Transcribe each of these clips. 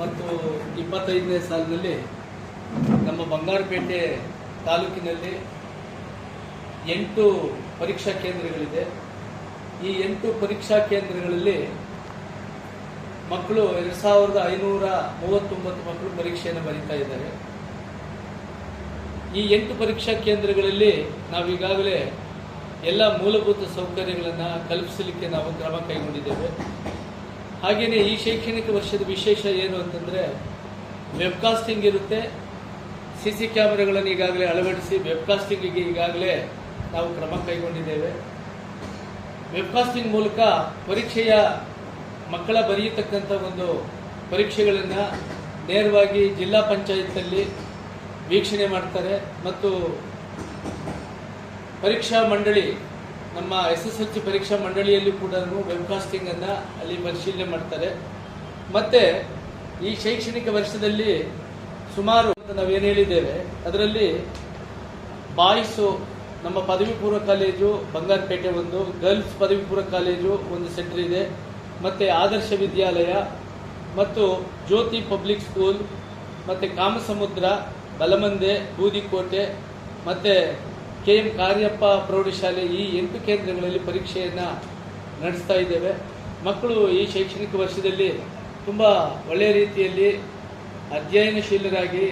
ಮತ್ತು ಇಪ್ಪತ್ತೈದನೇ ಸಾಲಿನಲ್ಲಿ ನಮ್ಮ ಬಂಗಾರಪೇಟೆ ತಾಲೂಕಿನಲ್ಲಿ ಎಂಟು ಪರೀಕ್ಷಾ ಕೇಂದ್ರಗಳಿದೆ. ಈ ಎಂಟು ಪರೀಕ್ಷಾ ಕೇಂದ್ರಗಳಲ್ಲಿ ಮಕ್ಕಳು ಎರಡು ಸಾವಿರದ ಐನೂರ ಮೂವತ್ತೊಂಬತ್ತು ಮಕ್ಕಳು ಪರೀಕ್ಷೆಯನ್ನು ಬರೀತಾ ಇದ್ದಾರೆ. ಈ ಎಂಟು ಪರೀಕ್ಷಾ ಕೇಂದ್ರಗಳಲ್ಲಿ ನಾವು ಈಗಾಗಲೇ ಎಲ್ಲ ಮೂಲಭೂತ ಸೌಕರ್ಯಗಳನ್ನು ಕಲ್ಪಿಸಲಿಕ್ಕೆ ನಾವು ಕ್ರಮ ಕೈಗೊಂಡಿದ್ದೇವೆ. ಹಾಗೆಯೇ ಈ ಶೈಕ್ಷಣಿಕ ವರ್ಷದ ವಿಶೇಷ ಏನು ಅಂತಂದರೆ ವೆಬ್ಕಾಸ್ಟಿಂಗ್ ಇರುತ್ತೆ. ಸಿ ಸಿ ಕ್ಯಾಮ್ರಾಗಳನ್ನು ಈಗಾಗಲೇ ಅಳವಡಿಸಿ ವೆಬ್ಕಾಸ್ಟಿಂಗಿಗೆ ಈಗಾಗಲೇ ನಾವು ಕ್ರಮ ಕೈಗೊಂಡಿದ್ದೇವೆ. ವೆಬ್ಕಾಸ್ಟಿಂಗ್ ಮೂಲಕ ಪರೀಕ್ಷೆಯ ಮಕ್ಕಳ ಬರೆಯತಕ್ಕಂಥ ಒಂದು ಪರೀಕ್ಷೆಗಳನ್ನು ನೇರವಾಗಿ ಜಿಲ್ಲಾ ಪಂಚಾಯತಲ್ಲಿ ವೀಕ್ಷಣೆ ಮಾಡ್ತಾರೆ. ಮತ್ತು ಪರೀಕ್ಷಾ ಮಂಡಳಿ ನಮ್ಮ ಎಸ್ ಎಸ್ ಎಲ್ ಸಿ ಪರೀಕ್ಷಾ ಮಂಡಳಿಯಲ್ಲಿ ಕೂಡ ವೆಬ್ಕಾಸ್ಟಿಂಗ್ ಅನ್ನ ಅಲ್ಲಿ ಪರಿಶೀಲನೆ ಮಾಡ್ತಾರೆ. ಮತ್ತೆ ಈ ಶೈಕ್ಷಣಿಕ ವರ್ಷದಲ್ಲಿ ಸುಮಾರು ಅಂತ ನಾವೇನು ಹೇಳಿದ್ದೇವೆ, ಅದರಲ್ಲಿ ಬಾಯ್ಸು ನಮ್ಮ ಪದವಿ ಪೂರ್ವ ಕಾಲೇಜು, ಬಂಗಾರಪೇಟೆ ಒಂದು, ಗರ್ಲ್ಸ್ ಪದವಿ ಪೂರ್ವ ಕಾಲೇಜು ಒಂದು ಸೆಂಟರ್ ಇದೆ, ಮತ್ತೆ ಆದರ್ಶ ವಿದ್ಯಾಲಯ, ಮತ್ತು ಜ್ಯೋತಿ ಪಬ್ಲಿಕ್ ಸ್ಕೂಲ್, ಮತ್ತೆ ಕಾಮಸಮುದ್ರ, ಬಲಮಂದೆ, ಬೂದಿಕೋಟೆ, ಮತ್ತೆ ಕೆ ಎಂ ಕಾರ್ಯಪ್ಪ ಪ್ರೌಢಶಾಲೆ ಈ ಎಂಟು ಕೇಂದ್ರಗಳಲ್ಲಿ ಪರೀಕ್ಷೆಯನ್ನು ನಡೆಸ್ತಾ ಇದ್ದೇವೆ. ಮಕ್ಕಳು ಈ ಶೈಕ್ಷಣಿಕ ವರ್ಷದಲ್ಲಿ ತುಂಬ ಒಳ್ಳೆಯ ರೀತಿಯಲ್ಲಿ ಅಧ್ಯಯನಶೀಲರಾಗಿ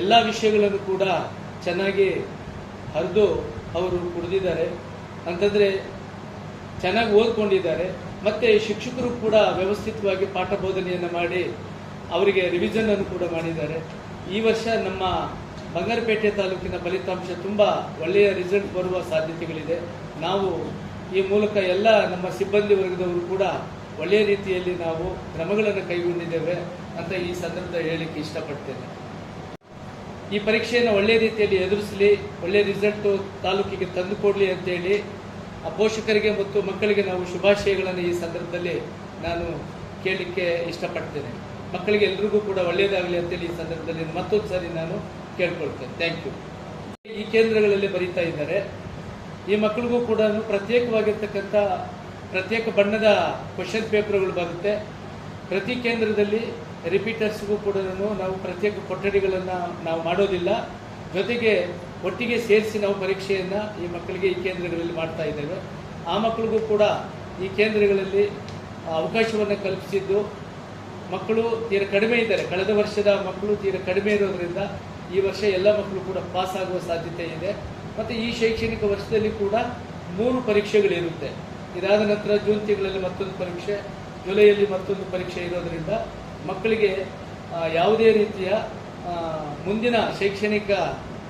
ಎಲ್ಲ ವಿಷಯಗಳನ್ನು ಕೂಡ ಚೆನ್ನಾಗಿ ಹರಿದು ಅವರು ಕುಡಿದಿದ್ದಾರೆ. ಅಂತಂದರೆ ಚೆನ್ನಾಗಿ ಓದ್ಕೊಂಡಿದ್ದಾರೆ. ಮತ್ತು ಶಿಕ್ಷಕರು ಕೂಡ ವ್ಯವಸ್ಥಿತವಾಗಿ ಪಾಠ ಬೋಧನೆಯನ್ನು ಮಾಡಿ ಅವರಿಗೆ ರಿವಿಷನ್ ಅನ್ನು ಕೂಡ ಮಾಡಿದ್ದಾರೆ. ಈ ವರ್ಷ ನಮ್ಮ ಬಂಗಾರಪೇಟೆ ತಾಲೂಕಿನ ಫಲಿತಾಂಶ ತುಂಬ ಒಳ್ಳೆಯ ರಿಸಲ್ಟ್ ಬರುವ ಸಾಧ್ಯತೆಗಳಿದೆ. ನಾವು ಈ ಮೂಲಕ ಎಲ್ಲ ನಮ್ಮ ಸಿಬ್ಬಂದಿ ವರ್ಗದವರು ಕೂಡ ಒಳ್ಳೆಯ ರೀತಿಯಲ್ಲಿ ನಾವು ಕ್ರಮಗಳನ್ನು ಕೈಗೊಂಡಿದ್ದೇವೆ ಅಂತ ಈ ಸಂದರ್ಭದಲ್ಲಿ ಹೇಳಲಿಕ್ಕೆ ಇಷ್ಟಪಡ್ತೇನೆ. ಈ ಪರೀಕ್ಷೆಯನ್ನು ಒಳ್ಳೆಯ ರೀತಿಯಲ್ಲಿ ಎದುರಿಸಲಿ ಒಳ್ಳೆಯ ರಿಸಲ್ಟ್ ತಾಲೂಕಿಗೆ ತಂದುಕೊಡ್ಲಿ ಅಂತೇಳಿ ಆ ಪೋಷಕರಿಗೆ ಮತ್ತು ಮಕ್ಕಳಿಗೆ ನಾವು ಶುಭಾಶಯಗಳನ್ನು ಈ ಸಂದರ್ಭದಲ್ಲಿ ನಾನು ಕೇಳಲಿಕ್ಕೆ ಇಷ್ಟಪಡ್ತೇನೆ. ಮಕ್ಕಳಿಗೆ ಎಲ್ರಿಗೂ ಕೂಡ ಒಳ್ಳೆಯದಾಗಲಿ ಅಂತೇಳಿ ಈ ಸಂದರ್ಭದಲ್ಲಿ ಮತ್ತೊಂದು ಸಾರಿ ನಾನು ಕೇಳ್ಕೊಳ್ತೇನೆ. ಥ್ಯಾಂಕ್ ಯು ಈ ಕೇಂದ್ರಗಳಲ್ಲಿ ಬರೀತಾ ಇದ್ದಾರೆ. ಈ ಮಕ್ಕಳಿಗೂ ಕೂಡ ಪ್ರತ್ಯೇಕವಾಗಿರ್ತಕ್ಕಂಥ ಪ್ರತ್ಯೇಕ ಬಣ್ಣದ ಕ್ವಶನ್ ಪೇಪರ್ಗಳು ಬರುತ್ತೆ. ಪ್ರತಿ ಕೇಂದ್ರದಲ್ಲಿ ರಿಪೀಟರ್ಸ್ಗೂ ಕೂಡ ನಾವು ಪ್ರತ್ಯೇಕ ಕೊಠಡಿಗಳನ್ನು ನಾವು ಮಾಡೋದಿಲ್ಲ. ಜೊತೆಗೆ ಒಟ್ಟಿಗೆ ಸೇರಿಸಿ ನಾವು ಪರೀಕ್ಷೆಯನ್ನು ಈ ಮಕ್ಕಳಿಗೆ ಈ ಕೇಂದ್ರಗಳಲ್ಲಿ ಮಾಡ್ತಾ ಇದ್ದೇವೆ. ಆ ಮಕ್ಕಳಿಗೂ ಕೂಡ ಈ ಕೇಂದ್ರಗಳಲ್ಲಿ ಅವಕಾಶವನ್ನು ಕಲ್ಪಿಸಿದ್ದು ಮಕ್ಕಳು ತೀರ ಕಡಿಮೆ ಇದ್ದಾರೆ. ಕಳೆದ ವರ್ಷದ ಮಕ್ಕಳು ತೀರ ಕಡಿಮೆ ಇರೋದ್ರಿಂದ ಈ ವರ್ಷ ಎಲ್ಲ ಮಕ್ಕಳು ಕೂಡ ಪಾಸ್ ಆಗುವ ಸಾಧ್ಯತೆ ಇದೆ. ಮತ್ತು ಈ ಶೈಕ್ಷಣಿಕ ವರ್ಷದಲ್ಲಿ ಕೂಡ ಮೂರು ಪರೀಕ್ಷೆಗಳಿರುತ್ತೆ. ಇದಾದ ನಂತರ ಜೂನ್ ತಿಂಗಳಲ್ಲಿ ಮತ್ತೊಂದು ಪರೀಕ್ಷೆ, ಜುಲೈಯಲ್ಲಿ ಮತ್ತೊಂದು ಪರೀಕ್ಷೆ ಇರೋದರಿಂದ ಮಕ್ಕಳಿಗೆ ಯಾವುದೇ ರೀತಿಯ ಮುಂದಿನ ಶೈಕ್ಷಣಿಕ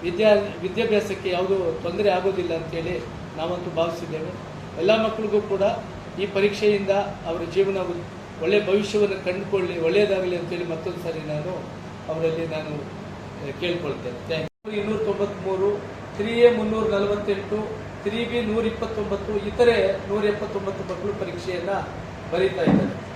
ವಿದ್ಯಾ, ವಿದ್ಯಾಭ್ಯಾಸಕ್ಕೆ ಯಾವುದೂ ತೊಂದರೆ ಆಗೋದಿಲ್ಲ ಅಂತೇಳಿ ನಾವಂತೂ ಭಾವಿಸಿದ್ದೇವೆ. ಎಲ್ಲ ಮಕ್ಕಳಿಗೂ ಕೂಡ ಈ ಪರೀಕ್ಷೆಯಿಂದ ಅವರ ಜೀವನ ಒಳ್ಳೆಯ ಒಳ್ಳೆ ಭವಿಷ್ಯವನ್ನು ಕಂಡುಕೊಳ್ಳಿ, ಒಳ್ಳೆಯದಾಗಲಿ ಅಂತೇಳಿ ಮತ್ತೊಂದು ಸಾರಿ ನಾನು ಅವರಲ್ಲಿ ನಾನು ಕೇಳ್ಕೊಳ್ತೇನೆ. ಇನ್ನೂರ ತೊಂಬತ್ ಇನ್ನೂರ ತೊಂಬತ್ಮೂರು ತ್ರೀ ಎ ಮುನ್ನೂರ ನಲವತ್ತೆಂಟು ತ್ರೀ ಬಿ ನೂರ ಇಪ್ಪತ್ತೊಂಬತ್ತು, ಇತರೆ ನೂರ ಎಪ್ಪತ್ತೊಂಬತ್ತು ಮಕ್ಕಳು ಪರೀಕ್ಷೆಯನ್ನು ಬರೀತಾ ಇದ್ದಾರೆ.